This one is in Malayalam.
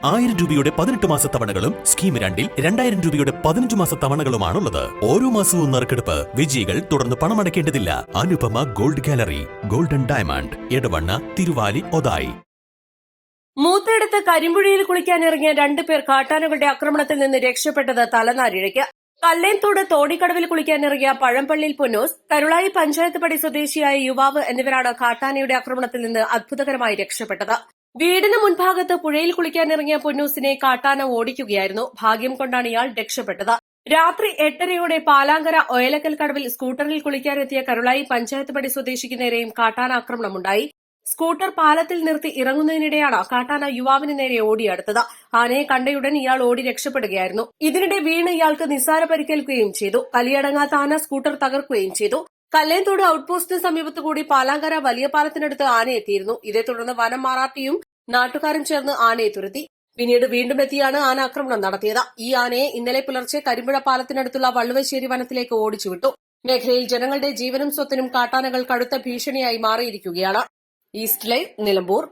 ആയിരം രൂപയുടെ പതിനെട്ട് മാസ തവണകളും സ്കീം രണ്ടിൽ രണ്ടായിരം രൂപയുടെ പതിനഞ്ച് മാസ തവണകളുമാണുള്ളത്. ഓരോ മാസവും നറുക്കെടുപ്പ് വിജയികൾ തുടർന്ന് പണമടയ്ക്കേണ്ടതില്ല. Anupama gold gallery golden diamond Edavanna Thiruvali Othayi. മൂത്തടുത്ത് കരിമ്പുഴയിൽ കുളിക്കാനിറങ്ങിയ രണ്ടുപേർ കാട്ടാനകളുടെ ആക്രമണത്തിൽ നിന്ന് രക്ഷപ്പെട്ടത് തലനാരിഴയ്ക്ക്. കല്ലേത്തോട് തോടിക്കടവിൽ കുളിക്കാനിറങ്ങിയ പഴംപള്ളിയിൽ പൊന്നൂസ് കരുളായി പഞ്ചായത്ത് പടി സ്വദേശിയായ യുവാവ് എന്നിവരാണ് കാട്ടാനയുടെ ആക്രമണത്തിൽ നിന്ന് അത്ഭുതകരമായി രക്ഷപ്പെട്ടത്. വീടിന് മുൻഭാഗത്ത് പുഴയിൽ കുളിക്കാനിറങ്ങിയ പൊന്നൂസിനെ കാട്ടാന ഓടിക്കുകയായിരുന്നു. ഭാഗ്യം കൊണ്ടാണ് ഇയാൾ രക്ഷപ്പെട്ടത്. രാത്രി എട്ടരയോടെ പാലാങ്കര ഒയലക്കൽ കടവിൽ സ്കൂട്ടറിൽ കുളിക്കാനെത്തിയ കരുളായി പഞ്ചായത്ത് പടി സ്വദേശിക്ക് നേരെയും കാട്ടാന ആക്രമണമുണ്ടായി. സ്കൂട്ടർ പാലത്തിൽ നിർത്തി ഇറങ്ങുന്നതിനിടെയാണ് കാട്ടാന യുവാവിന് നേരെ ഓടിയടുത്തത്. ആനയെ കണ്ടയുടൻ ഇയാൾ ഓടി രക്ഷപ്പെടുകയായിരുന്നു. ഇതിനിടെ വീണ് ഇയാൾക്ക് നിസ്സാര പരിക്കേൽക്കുകയും ചെയ്തു. കലിയടങ്ങാത്ത ആന സ്കൂട്ടർ തകർക്കുകയും ചെയ്തു. കല്ലേത്തോട് ഔട്ട്പോസ്റ്റിന് സമീപത്ത് കൂടി പാലാങ്കര വലിയ പാലത്തിനടുത്ത് ആനയെത്തിയിരുന്നു ഇതേ തുടർന്ന് വനം മാറാത്തിയും നാട്ടുകാരും ചേർന്ന് ആനയെ തുരത്തി. പിന്നീട് വീണ്ടും എത്തിയാണ് ആന ആക്രമണം നടത്തിയത്. ഈ ആനയെ ഇന്നലെ പുലർച്ചെ കരിമ്പുഴ പാലത്തിനടുത്തുള്ള വള്ളുവശ്ശേരി വനത്തിലേക്ക് ഓടിച്ചുവിട്ടു മേഖലയിൽ ജനങ്ങളുടെ ജീവനും സ്വത്തിനും കാട്ടാനകൾ കടുത്ത ഭീഷണിയായി മാറിയിരിക്കുകയാണ്. East live Nilambur.